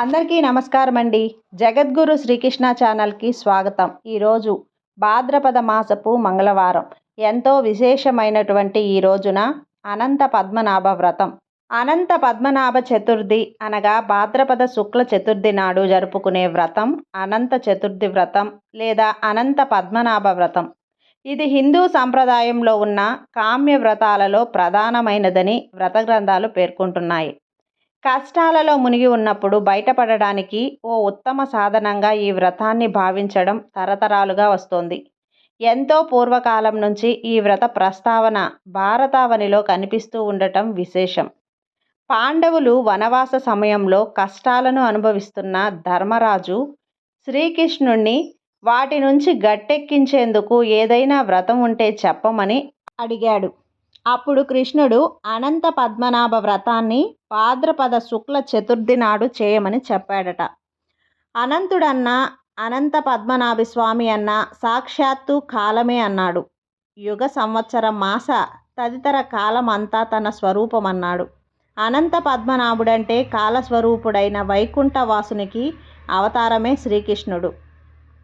అందరికీ నమస్కారం అండి జగద్గురు శ్రీకృష్ణ ఛానల్కి స్వాగతం. ఈరోజు భాద్రపద మాసపు మంగళవారం. ఎంతో విశేషమైనటువంటి ఈ రోజున అనంత పద్మనాభ వ్రతం. అనంత పద్మనాభ చతుర్థి అనగా భాద్రపద శుక్ల చతుర్థి నాడు జరుపుకునే వ్రతం అనంత చతుర్థి వ్రతం లేదా అనంత పద్మనాభ వ్రతం. ఇది హిందూ సంప్రదాయంలో ఉన్న కామ్య వ్రతాలలో ప్రధానమైనదని వ్రత గ్రంథాలు పేర్కొంటున్నాయి. కష్టాలలో మునిగి ఉన్నప్పుడు బయటపడడానికి ఓ ఉత్తమ సాధనంగా ఈ వ్రతాన్ని భావించడం తరతరాలుగా వస్తోంది. ఎంతో పూర్వకాలం నుంచి ఈ వ్రత ప్రస్తావన భారతావనిలో కనిపిస్తూ ఉండటం విశేషం. పాండవులు వనవాస సమయంలో కష్టాలను అనుభవిస్తున్న ధర్మరాజు శ్రీకృష్ణుణ్ణి వాటి నుంచి గట్టెక్కించేందుకు ఏదైనా వ్రతం ఉంటే చెప్పమని అడిగాడు. అప్పుడు కృష్ణుడు అనంత పద్మనాభ వ్రతాన్ని భాద్రపద శుక్ల చతుర్థి నాడు చేయమని చెప్పాడట. అనంతుడన్న అనంత పద్మనాభ స్వామి అన్న సాక్షాత్తు కాలమే అన్నాడు. యుగ సంవత్సరం మాస తదితర కాలం అంతా తన స్వరూపం అన్నాడు అనంత పద్మనాభుడంటే కాలస్వరూపుడైన వైకుంఠవాసునికి అవతారమే శ్రీకృష్ణుడు.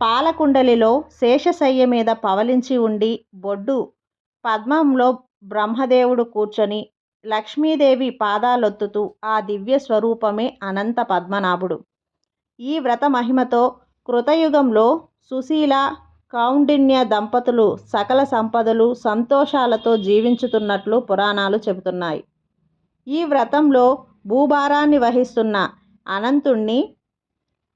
పాలకుండలిలో శేషశయ్య మీద పవలించి ఉండి బొడ్డు పద్మంలో బ్రహ్మదేవుడు కూర్చొని లక్ష్మీదేవి పాదాలొత్తుతూ ఆ దివ్య స్వరూపమే అనంత పద్మనాభుడు. ఈ వ్రత మహిమతో కృతయుగంలో సుశీల కౌండిన్య దంపతులు సకల సంపదలు సంతోషాలతో జీవించుతున్నట్లు పురాణాలు చెబుతున్నాయి. ఈ వ్రతంలో భూభారాన్ని వహిస్తున్న అనంతుణ్ణి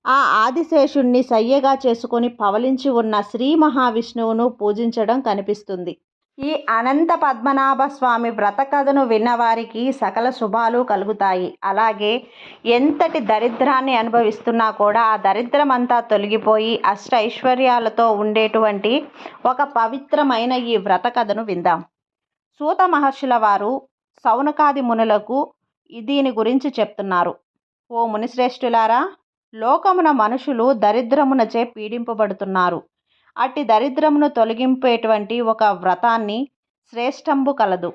ఆ ఆదిశేషుణ్ణి సయ్యగా చేసుకొని పవలించి ఉన్న శ్రీ మహావిష్ణువును పూజించడం కనిపిస్తుంది. ఈ అనంత పద్మనాభ స్వామి వ్రత కథను విన్నవారికి సకల శుభాలు కలుగుతాయి. అలాగే ఎంతటి దరిద్రాన్ని అనుభవిస్తున్నా కూడా ఆ దరిద్రం అంతా తొలగిపోయి అష్ట ఐశ్వర్యాలతో ఉండేటువంటి ఒక పవిత్రమైన ఈ వ్రత కథను విందాం. సూత మహర్షుల వారు సౌనకాది మునులకు దీని గురించి చెప్తున్నారు. ఓ మునిశ్రేష్ఠులారా లోకమున మనుషులు దరిద్రమునచే పీడింపబడుతున్నారు. అట్టి దరిద్రమును తొలగింపేటువంటి ఒక వ్రతాన్ని శ్రేష్టంబు కలదు.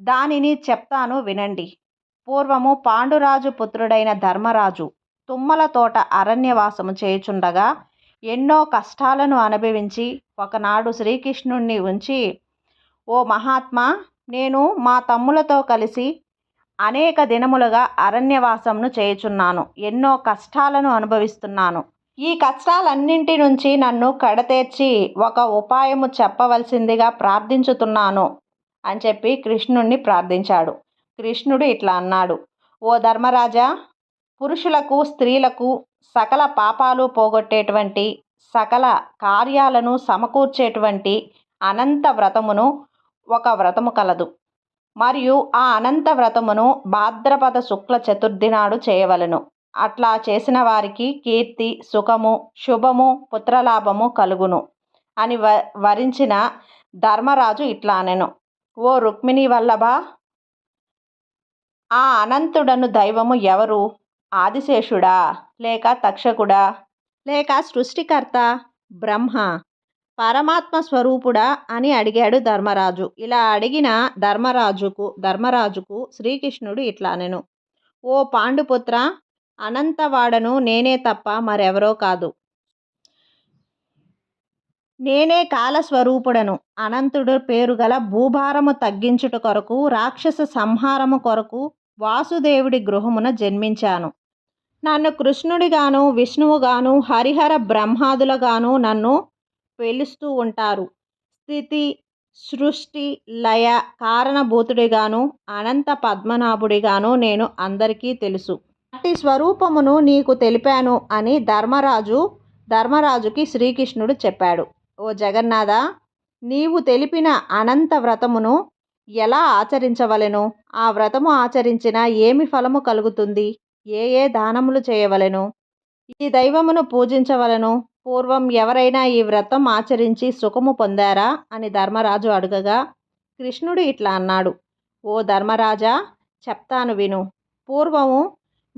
దానిని చెప్తాను వినండి. పూర్వము పాండురాజు పుత్రుడైన ధర్మరాజు తుమ్మల తోట అరణ్యవాసము చేయుచుండగా ఎన్నో కష్టాలను అనుభవించి ఒకనాడు శ్రీకృష్ణుణ్ణి ఉంచి ఓ మహాత్మా నేను మా తమ్ములతో కలిసి అనేక దినములుగా అరణ్యవాసంను చేయుచున్నాను. ఎన్నో కష్టాలను అనుభవిస్తున్నాను. ఈ కష్టాలన్నింటి నుంచి నన్ను కడతేర్చి ఒక ఉపాయము చెప్పవలసిందిగా ప్రార్థించుతున్నాను అని చెప్పి కృష్ణుణ్ణి ప్రార్థించాడు. కృష్ణుడు ఇట్లా అన్నాడు. ఓ ధర్మరాజా పురుషులకు స్త్రీలకు సకల పాపాలు పోగొట్టేటువంటి సకల కార్యాలను సమకూర్చేటువంటి అనంత వ్రతమును ఒక వ్రతము కలదు. మరియు ఆ అనంత వ్రతమును భాద్రపద శుక్ల చతుర్థి నాడు చేయవలను. అట్లా చేసిన వారికి కీర్తి సుఖము శుభము పుత్రలాభము కలుగును అని వ వరించిన ధర్మరాజు ఇట్లా అనెను. ఓ రుక్మిణి వల్లభ! ఆ అనంతుడను దైవము ఎవరు? ఆదిశేషుడా? లేక తక్షకుడా? లేక సృష్టికర్త? బ్రహ్మ! పరమాత్మ స్వరూపుడా అని అడిగాడు ధర్మరాజు. ఇలా అడిగిన ధర్మరాజుకు ధర్మరాజుకు శ్రీకృష్ణుడు ఇట్లా అనెను. ఓ పాండుపుత్ర! అనంతవాడను నేనే తప్ప మరెవరో కాదు. నేనే కాలస్వరూపుడను. అనంతుడు పేరు గల భూభారము తగ్గించుట కొరకు రాక్షస సంహారము కొరకు వాసుదేవుడి గృహమున జన్మించాను. నన్ను కృష్ణుడిగాను విష్ణువుగాను హరిహర బ్రహ్మాదులగాను నన్ను పిలుస్తూ ఉంటారు. స్థితి సృష్టి లయ కారణభూతుడిగాను అనంత పద్మనాభుడిగాను నేను అందరికీ తెలుసు. అట్టి స్వరూపమును నీకు తెలిపాను అని ధర్మరాజు ధర్మరాజుకి శ్రీకృష్ణుడు చెప్పాడు. ఓ జగన్నాథ నీవు తెలిపిన అనంత వ్రతమును ఎలా ఆచరించవలెను? ఆ వ్రతము ఆచరించిన ఏమి ఫలము కలుగుతుంది? ఏ ఏ దానములు చేయవలెను? ఈ దైవమును పూజించవలను? పూర్వం ఎవరైనా ఈ వ్రతం ఆచరించి సుఖము పొందారా? అని ధర్మరాజు అడుగగా కృష్ణుడు ఇట్లా అన్నాడు. ఓ ధర్మరాజా చెప్తాను విను. పూర్వము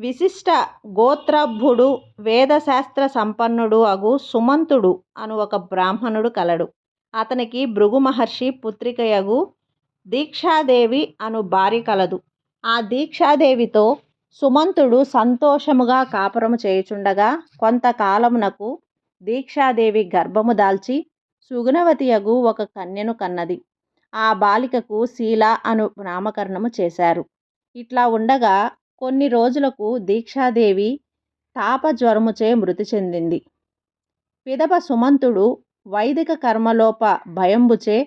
విశిష్ట గోత్రభుడు వేదశాస్త్ర సంపన్నుడు అగు సుమంతుడు అను ఒక బ్రాహ్మణుడు కలడు. అతనికి భృగు మహర్షి పుత్రికయగు దీక్షాదేవి అను భార్య కలదు. ఆ దీక్షాదేవితో సుమంతుడు సంతోషముగా కాపురము చేయుచుండగా కొంతకాలమునకు దీక్షాదేవి గర్భము దాల్చి సుగుణవతియగు ఒక కన్యను కన్నది. ఆ బాలికకు శీల అను నామకరణము చేశారు. ఇట్లా ఉండగా కొన్ని రోజులకు దీక్షాదేవి తాపజ్వరముచే మృతి చెందింది. పిదప సుమంతుడు వైదిక కర్మలోప భయంబుచే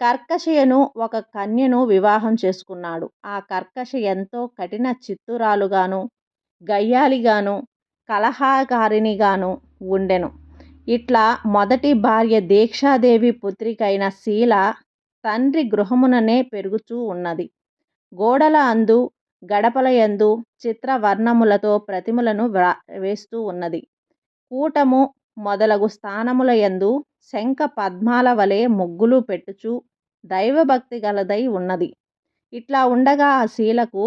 కర్కశయను ఒక కన్యను వివాహం చేసుకున్నాడు. ఆ కర్కశ ఎంతో కఠిన చిత్తురాలుగాను గయ్యాలిగాను కలహాకారినిగాను ఉండెను. ఇట్లా మొదటి భార్య దీక్షాదేవి పుత్రికైన శీల తండ్రి గృహముననే పెరుగుచూ ఉన్నది. గోడల అందు గడపల యందు చిత్రవర్ణములతో ప్రతిమలను వ్రా వేస్తూ ఉన్నది. కూటము మొదలగు స్థానముల యందు శంఖ పద్మాల వలె ముగ్గులు పెట్టుచు దైవభక్తి గలదై ఉన్నది. ఇట్లా ఉండగా ఆ శీలకు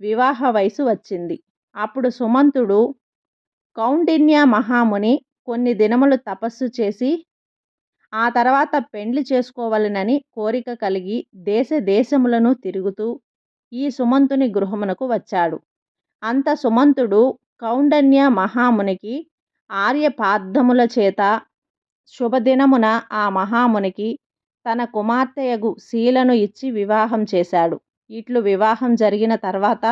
వివాహ వయసు వచ్చింది. అప్పుడు సుమంతుడు కౌండిన్య మహాముని కొన్ని దినములు తపస్సు చేసి ఆ తర్వాత పెండ్లి చేసుకోవాలనని కోరిక కలిగి దేశ దేశములను తిరుగుతూ ఈ సుమంతుని గృహమునకు వచ్చాడు. అంత సుమంతుడు కౌండన్య మహామునికి ఆర్యపాద్దముల చేత శుభదినమున ఆ మహామునికి తన కుమార్తెయగు శీలను ఇచ్చి వివాహం చేశాడు. ఇట్లు వివాహం జరిగిన తర్వాత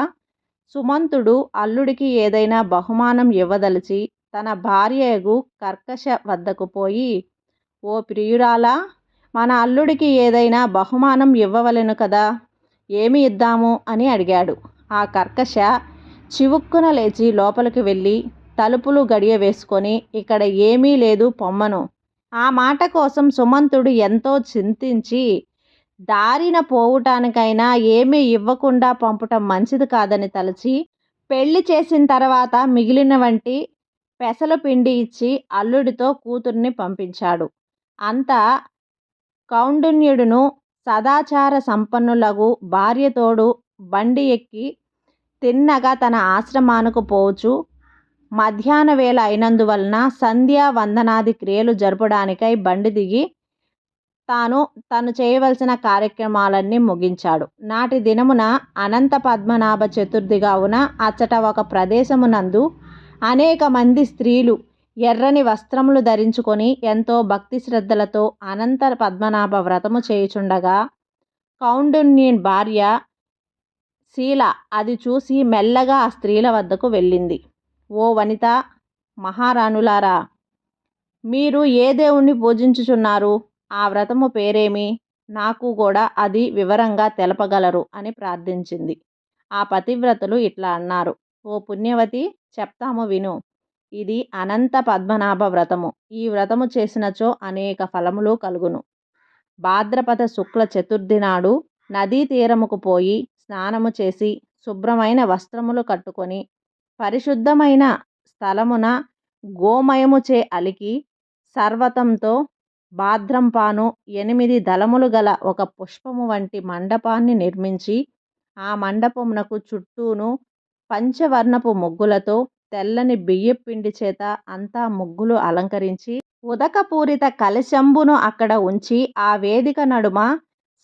సుమంతుడు అల్లుడికి ఏదైనా బహుమానం ఇవ్వదలిచి తన భార్యయగు కర్కశ వద్దకు పోయి ఓ ప్రియురాలా మన అల్లుడికి ఏదైనా బహుమానం ఇవ్వవలెను కదా? ఏమి ఇద్దాము? అని అడిగాడు. ఆ కర్కశ చివుక్కున లేచి లోపలికి వెళ్ళి తలుపులు గడియ వేసుకొని ఇక్కడ ఏమీ లేదు పొమ్మను. ఆ మాట కోసం సుమంతుడు ఎంతో చింతించి దారిన పోవటానికైనా ఏమీ ఇవ్వకుండా పంపటం మంచిది కాదని తలచి పెళ్ళి చేసిన తర్వాత మిగిలిన వంటి పెసల పిండి ఇచ్చి అల్లుడితో కూతుర్ని పంపించాడు. అంతా కౌండిన్యుడును సదాచార సంపన్నులగు భార్యతోడు బండి ఎక్కి తిన్నగా తన ఆశ్రమానికి పోచు మధ్యాహ్న వేళ అయినందువలన సంధ్యా వందనాది క్రియలు జరపడానికై బండి దిగి తాను తను చేయవలసిన కార్యక్రమాలన్నీ ముగించాడు. నాటి దినమున అనంత పద్మనాభ చతుర్థి కావున అచ్చట ఒక ప్రదేశమునందు అనేక మంది స్త్రీలు ఎర్రని వస్త్రములు ధరించుకొని ఎంతో భక్తి శ్రద్ధలతో అనంత పద్మనాభ వ్రతము చేయుచుండగా కౌండున్యన్ భార్య శీల అది చూసి మెల్లగా ఆ స్త్రీల వద్దకు వెళ్ళింది. ఓ వనిత మహారాణులారా మీరు ఏ దేవుణ్ణి పూజించుచున్నారు? ఆ వ్రతము పేరేమి? నాకు కూడా అది వివరంగా తెలపగలరు అని ప్రార్థించింది. ఆ పతివ్రతలు ఇట్లా అన్నారు. ఓ పుణ్యవతి చెప్తాము విను. ఇది అనంత పద్మనాభ వ్రతము. ఈ వ్రతము చేసినచో అనేక ఫలములు కలుగును. భాద్రపద శుక్ల చతుర్థి నాడు నదీ తీరముకు పోయి స్నానము చేసి శుభ్రమైన వస్త్రములు కట్టుకొని పరిశుద్ధమైన స్థలమున గోమయముచే అలికి సర్వతంతో భాద్రంపాను ఎనిమిది దళములు గల ఒక పుష్పము వంటి మండపాన్ని నిర్మించి ఆ మండపమునకు చుట్టూను పంచవర్ణపు ముగ్గులతో తెల్లని బియ్యపిండి చేత అంతా ముగ్గులు అలంకరించి ఉదకపూరిత కలశంబును అక్కడ ఉంచి ఆ వేదిక నడుమ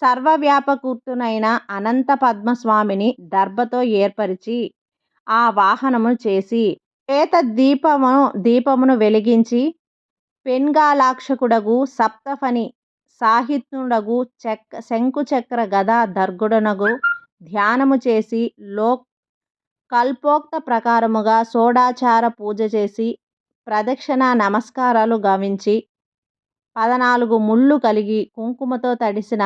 సర్వవ్యాపకుర్తునైన అనంత పద్మస్వామిని దర్భతో ఏర్పరిచి ఆ వాహనము చేసి పేత దీపమును దీపమును వెలిగించి పెన్గాలాక్షకుడగు సప్తఫని సాహిత్యుడగు చక్ శంకుచక్ర గదా దర్గుడనగు ధ్యానము చేసి లోక్ కల్పోక్త ప్రకారముగా షోడాచార పూజ చేసి ప్రదక్షిణ నమస్కారాలు గావించి పదనాలుగు ముళ్ళు కలిగి కుంకుమతో తడిసిన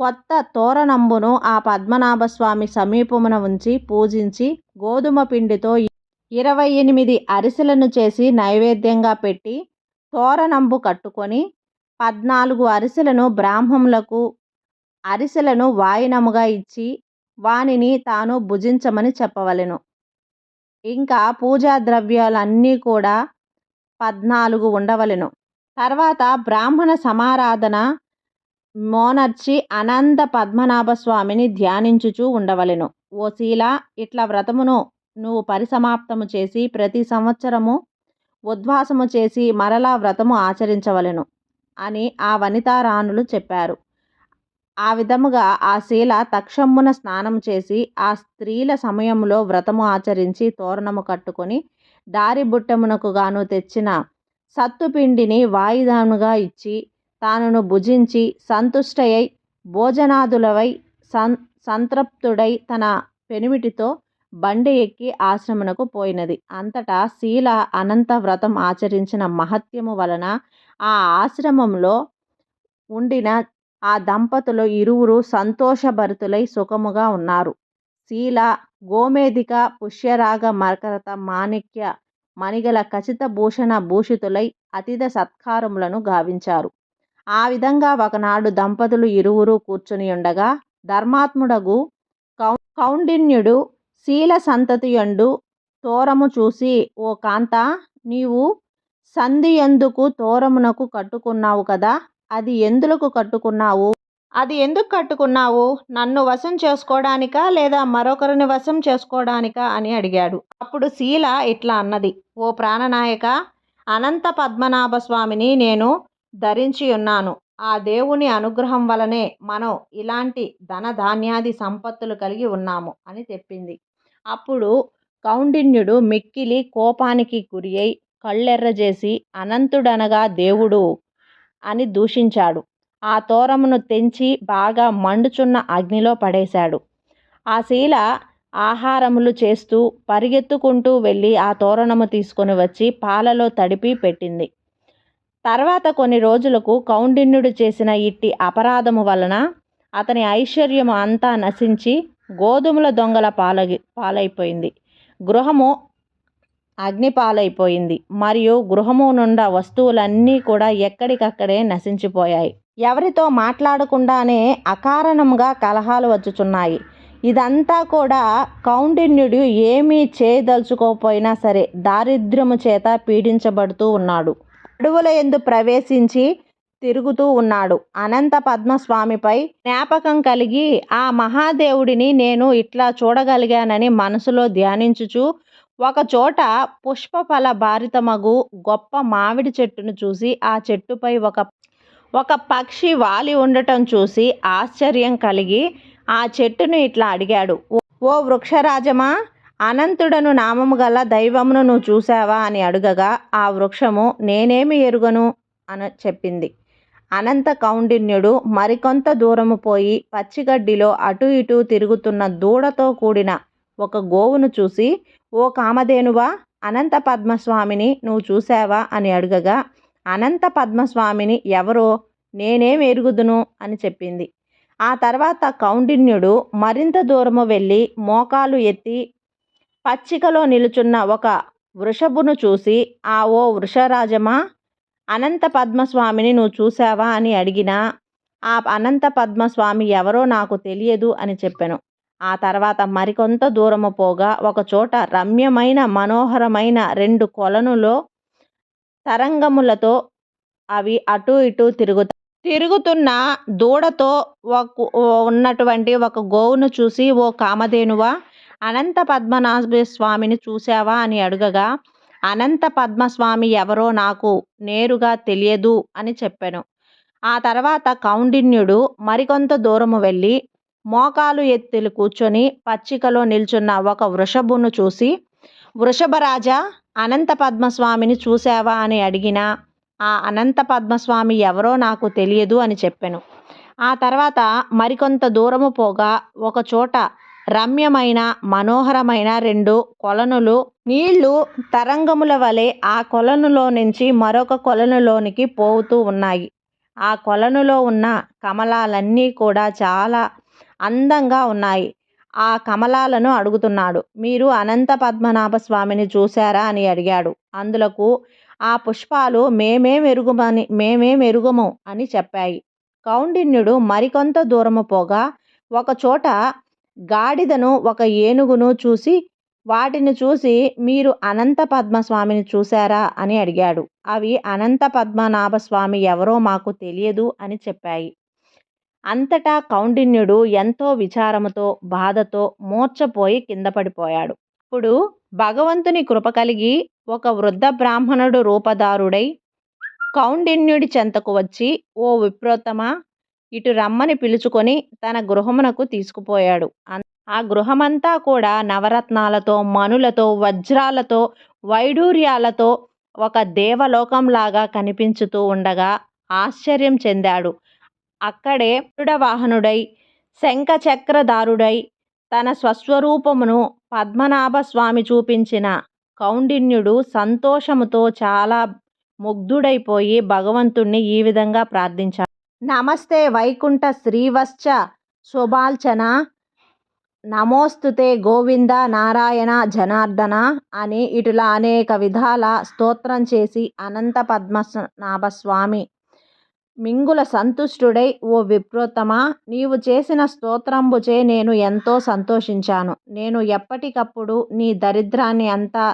కొత్త తోరణంబును ఆ పద్మనాభస్వామి సమీపమున ఉంచి పూజించి గోధుమ పిండితో ఇరవై ఎనిమిది అరిసెలను చేసి నైవేద్యంగా పెట్టి తోరణంబు కట్టుకొని పద్నాలుగు అరిసెలను బ్రాహ్మములకు అరిసెలను వాయినముగా ఇచ్చి వానిని తాను భుజించమని చెప్పవలెను. ఇంకా పూజా ద్రవ్యాలన్నీ కూడా పద్నాలుగు ఉండవలెను. తర్వాత బ్రాహ్మణ సమారాధన మోనర్చి అనంత పద్మనాభ స్వామిని ధ్యానించుచూ ఉండవలెను. ఓ శీల ఇట్లా వ్రతమును నువ్వు పరిసమాప్తము చేసి ప్రతి సంవత్సరము ఉద్వాసము చేసి మరలా వ్రతము ఆచరించవలెను అని ఆ వనితారాణులు చెప్పారు. ఆ విధముగా ఆ శీల తక్షమ్మున స్నానం చేసి ఆ స్త్రీల సమయంలో వ్రతము ఆచరించి తోరణము కట్టుకొని దారి బుట్టమునకు గాను తెచ్చిన సత్తుపిండిని వాయిదానుగా ఇచ్చి తానును భుజించి సంతుష్టయై భోజనాదులవై సం సంతృప్తుడై తన పెనిమిటితో బండి ఎక్కి ఆశ్రమునకు పోయినది. అంతటా శీల అనంత వ్రతం ఆచరించిన మహత్యము వలన ఆ ఆశ్రమంలో ఉండిన ఆ దంపతులు ఇరువురు సంతోషభరితులై సుఖముగా ఉన్నారు. శీల గోమేధిక పుష్యరాగ మరకరత మాణిక్య మణిగల ఖచ్చిత భూషణ భూషితులై అతిథ సత్కారములను గావించారు. ఆ విధంగా ఒకనాడు దంపతులు ఇరువురు కూర్చుని ఉండగా ధర్మాత్ముడగు కౌ కౌండిన్యుడు శీల సంతతియండు తోరము చూసి ఓ కాంత నీవు సంధి ఎందుకు తోరమునకు కట్టుకున్నావు కదా అది ఎందులకు కట్టుకున్నావు? అది ఎందుకు కట్టుకున్నావు? నన్ను వశం చేసుకోవడానికా లేదా మరొకరిని వశం చేసుకోవడానికా అని అడిగాడు. అప్పుడు శీల ఇట్లా అన్నది. ఓ ప్రాణనాయక అనంత పద్మనాభ స్వామిని నేను ధరించి ఉన్నాను. ఆ దేవుని అనుగ్రహం వలనే మనం ఇలాంటి ధన ధాన్యాది సంపత్తులు కలిగి ఉన్నాము అని చెప్పింది. అప్పుడు కౌండిన్యుడు మిక్కిలి కోపానికి గురి అయి కళ్ళెర్రజేసి అనంతుడనగా దేవుడు అని దూషించాడు. ఆ తోరమును తెంచి బాగా మండుచున్న అగ్నిలో పడేశాడు. ఆ శీల ఆహారములు చేస్తూ పరిగెత్తుకుంటూ వెళ్ళి ఆ తోరణము తీసుకొని వచ్చి పాలలో తడిపి పెట్టింది. తర్వాత కొన్ని రోజులకు కౌండిన్యుడు చేసిన ఇట్టి అపరాధము వలన అతని ఐశ్వర్యము అంతా నశించి గోధుమల దొంగల పాల పాలైపోయింది. గృహము అగ్నిపాలైపోయింది. మరియు గృహము నుండా వస్తువులన్నీ కూడా ఎక్కడికక్కడే నశించిపోయాయి. ఎవరితో మాట్లాడకుండానే అకారణంగా కలహాలు వచ్చుచున్నాయి. ఇదంతా కూడా కౌండిన్యుడు ఏమీ చేయదలుచుకోకపోయినా సరే దారిద్ర్యము చేత పీడించబడుతూ ఉన్నాడు. అడవుల ఎందు ప్రవేశించి తిరుగుతూ ఉన్నాడు. అనంత పద్మస్వామిపై జ్ఞాపకం కలిగి ఆ మహాదేవుడిని నేను ఇట్లా చూడగలిగానని మనసులో ధ్యానించుచు ఒకచోట పుష్పఫల భారితమగు గొప్ప మామిడి చెట్టును చూసి ఆ చెట్టుపై ఒక ఒక పక్షి వాలి ఉండటం చూసి ఆశ్చర్యం కలిగి ఆ చెట్టును ఇట్లా అడిగాడు. ఓ వృక్షరాజమా అనంతుడను నామము గల దైవమును నువ్వు చూసావా అని అడుగగా ఆ వృక్షము నేనేమి ఎరుగను? అని చెప్పింది. అనంత కౌండిన్యుడు మరికొంత దూరము పోయి పచ్చిగడ్డిలో అటు ఇటు తిరుగుతున్న దూడతో కూడిన ఒక గోవును చూసి ఓ కామధేనువా అనంత పద్మస్వామిని నువ్వు చూసావా అని అడగగా అనంత పద్మస్వామిని ఎవరో? నేనేం ఎరుగుదును? అని చెప్పింది. ఆ తర్వాత కౌండిన్యుడు మరింత దూరము వెళ్ళి మోకాలు ఎత్తి పచ్చికలో నిలుచున్న ఒక వృషభును చూసి ఆ ఓ వృషరాజమా అనంత పద్మస్వామిని నువ్వు చూసావా అని అడిగినా ఆ అనంత పద్మస్వామి ఎవరో నాకు తెలియదు అని చెప్పాను. ఆ తర్వాత మరికొంత దూరము పోగా ఒకచోట రమ్యమైన మనోహరమైన రెండు కొలనులో తరంగములతో అవి అటు ఇటు తిరుగుతాయి తిరుగుతున్న దూడతో ఒక ఉన్నటువంటి ఒక గోవును చూసి ఓ కామధేనువా అనంత పద్మనాభ స్వామిని చూసావా అని అడుగగా అనంత పద్మస్వామి ఎవరో నాకు నేరుగా తెలియదు అని చెప్పాను. ఆ తర్వాత కౌండిన్యుడు మరికొంత దూరము వెళ్ళి మోకాలు ఎత్తులు కూర్చొని పచ్చికలో నిల్చున్న ఒక వృషభును చూసి వృషభరాజా అనంత పద్మస్వామిని చూసావా అని అడిగిన ఆ అనంత పద్మస్వామి ఎవరో నాకు తెలియదు అని చెప్పాను. ఆ తర్వాత మరికొంత దూరము పోగా ఒకచోట రమ్యమైన మనోహరమైన రెండు కొలనులు నీళ్ళు తరంగముల వలె ఆ కొలనులో నుంచి మరొక కొలనులోనికి పోతూ ఉన్నాయి. ఆ కొలనులో ఉన్న కమలాలన్నీ కూడా చాలా అందంగా ఉన్నాయి. ఆ కమలాలను అడుగుతున్నాడు. మీరు అనంత పద్మనాభ స్వామిని చూశారా అని అడిగాడు. అందులకు ఆ పుష్పాలు మేమే మెరుగుమని మేమే మెరుగుము అని చెప్పాయి. కౌండిన్యుడు మరికొంత దూరము పోగా ఒకచోట గాడిదను ఒక ఏనుగును చూసి వాటిని చూసి మీరు అనంత పద్మస్వామిని చూశారా అని అడిగాడు. అవి అనంత పద్మనాభ స్వామి ఎవరో మాకు తెలియదు అని చెప్పాయి. అంతటా కౌండిన్యుడు ఎంతో విచారముతో బాధతో మూర్ఛపోయి కింద పడిపోయాడు. ఇప్పుడు భగవంతుని కృప కలిగి ఒక వృద్ధ బ్రాహ్మణుడు రూపధారుడై కౌండిన్యుడి చెంతకు వచ్చి ఓ విప్రోత్తమ ఇటు రమ్మని పిలుచుకొని తన గృహమునకు తీసుకుపోయాడు. ఆ గృహమంతా కూడా నవరత్నాలతో మనులతో వజ్రాలతో వైడూర్యాలతో ఒక దేవలోకంలాగా కనిపించుతూ ఉండగా ఆశ్చర్యం చెందాడు. అక్కడే వాహనుడై శంఖచక్రధారుడై తన స్వస్వరూపమును పద్మనాభ స్వామి చూపించిన కౌండిన్యుడు సంతోషముతో చాలా ముగ్ధుడైపోయి భగవంతుణ్ణి ఈ విధంగా ప్రార్థించాడు. నమస్తే వైకుంఠ శ్రీవశ్చ శుభాల్చన నమోస్తుతే గోవింద నారాయణ జనార్దన అని ఇటులా అనేక విధాల స్తోత్రం చేసి అనంత పద్మనాభస్వామి మింగుల సంతుష్టుడై ఓ విప్రోత్తమ నీవు చేసిన స్తోత్రంబుచే నేను ఎంతో సంతోషించాను. నేను ఎప్పటికప్పుడు నీ దరిద్రాన్ని అంతా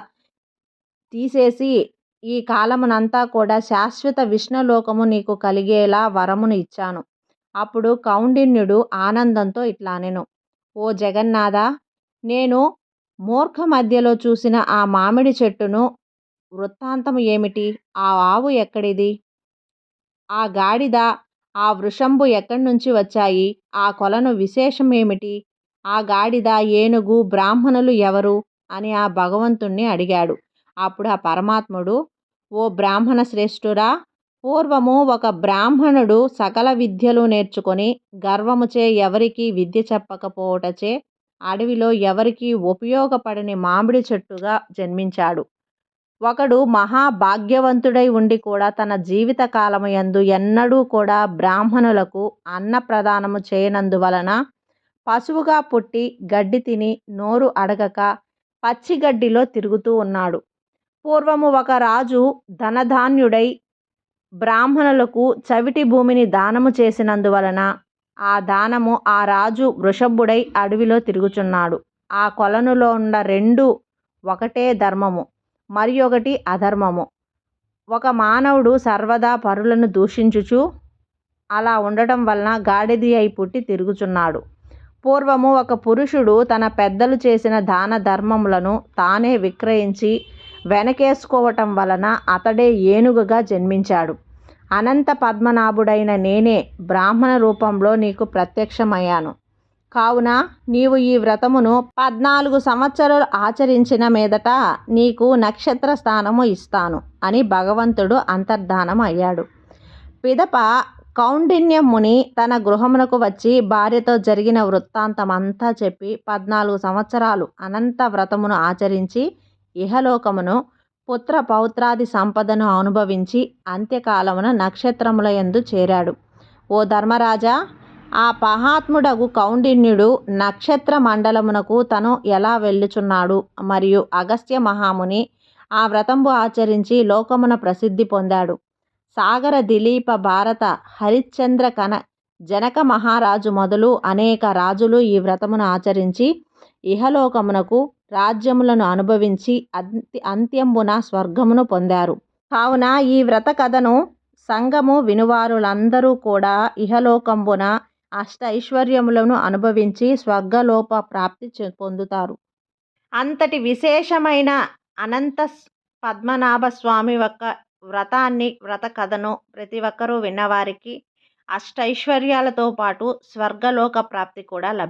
తీసేసి ఈ కాలమునంతా కూడా శాశ్వత విష్ణులోకము నీకు కలిగేలా వరమును ఇచ్చాను. అప్పుడు కౌండిన్యుడు ఆనందంతో ఇట్లా నేను ఓ జగన్నాథ! నేను మూర్ఖ మధ్యలో చూసిన ఆ మామిడి చెట్టును వృత్తాంతం ఏమిటి? ఆ ఆవు ఎక్కడిది? ఆ గాడిద ఆ వృషంబు ఎక్కడి నుంచి వచ్చాయి? ఆ కొలను విశేషం ఏమిటి? ఆ గాడిద ఏనుగు బ్రాహ్మణులు ఎవరు? అని ఆ భగవంతుణ్ణి అడిగాడు. అప్పుడు ఆ పరమాత్ముడు ఓ బ్రాహ్మణ శ్రేష్ఠురా పూర్వము ఒక బ్రాహ్మణుడు సకల విద్యలు నేర్చుకొని గర్వముచే ఎవరికి విద్య చెప్పకపోవటచే అడవిలో ఎవరికీ ఉపయోగపడని మామిడి చెట్టుగా జన్మించాడు. ఒకడు మహాభాగ్యవంతుడై ఉండి కూడా తన జీవిత కాలమయందు ఎన్నడూ కూడా బ్రాహ్మణులకు అన్న ప్రదానము చేయనందువలన పశువుగా పుట్టి గడ్డి తిని నోరు అడగక పచ్చిగడ్డిలో తిరుగుతూ ఉన్నాడు. పూర్వము ఒక రాజు ధనధాన్యుడై బ్రాహ్మణులకు చవిటి భూమిని దానము చేసినందువలన ఆ దానము ఆ రాజు వృషభుడై అడవిలో తిరుగుచున్నాడు. ఆ కొలనులో ఉన్న రెండు ఒకటే ధర్మము. మరి ఒకటి అధర్మము. ఒక మానవుడు సర్వదా పరులను దూషించుచు అలా ఉండటం వలన గాడిది అయి పుట్టి తిరుగుచున్నాడు. పూర్వము ఒక పురుషుడు తన పెద్దలు చేసిన దాన ధర్మములను తానే విక్రయించి వెనకేసుకోవటం వలన అతడే ఏనుగుగా జన్మించాడు. అనంత పద్మనాభుడైన నేనే బ్రాహ్మణ రూపంలో నీకు ప్రత్యక్షమయ్యాను. కావున నీవు ఈ వ్రతమును పద్నాలుగు సంవత్సరాలు ఆచరించిన మీదట నీకు నక్షత్ర స్థానము ఇస్తాను అని భగవంతుడు అంతర్ధానం అయ్యాడు. పిదప కౌండిన్యముని తన గృహమునకు వచ్చి భార్యతో జరిగిన వృత్తాంతం అంతా చెప్పి పద్నాలుగు సంవత్సరాలు అనంత వ్రతమును ఆచరించి ఇహలోకమును పుత్ర పౌత్రాది సంపదను అనుభవించి అంత్యకాలమున నక్షత్రముల యందు చేరాడు. ఓ ధర్మరాజా ఆ మహాత్ముడగు కౌండిన్యుడు నక్షత్ర మండలమునకు తను ఎలా వెళ్ళుచున్నాడు? మరియు అగస్త్య మహాముని ఆ వ్రతంబు ఆచరించి లోకమున ప్రసిద్ధి పొందాడు. సాగర దిలీప భారత హరిశ్చంద్ర కన జనక మహారాజు మొదలు అనేక రాజులు ఈ వ్రతమును ఆచరించి ఇహలోకమునకు రాజ్యములను అనుభవించి అంత్య అంత్యంబున స్వర్గమును పొందారు. కావున ఈ వ్రత కథను సంఘము వినువారులందరూ కూడా ఇహలోకంబున అష్ట ఐశ్వర్యములను అనుభవించి స్వర్గలోప ప్రాప్తి పొందుతారు. అంతటి విశేషమైన అనంత పద్మనాభ స్వామి యొక్క వ్రతాన్ని వ్రత కథను ప్రతి ఒక్కరూ విన్నవారికి అష్టైశ్వర్యాలతో పాటు స్వర్గలోక ప్రాప్తి కూడా లభి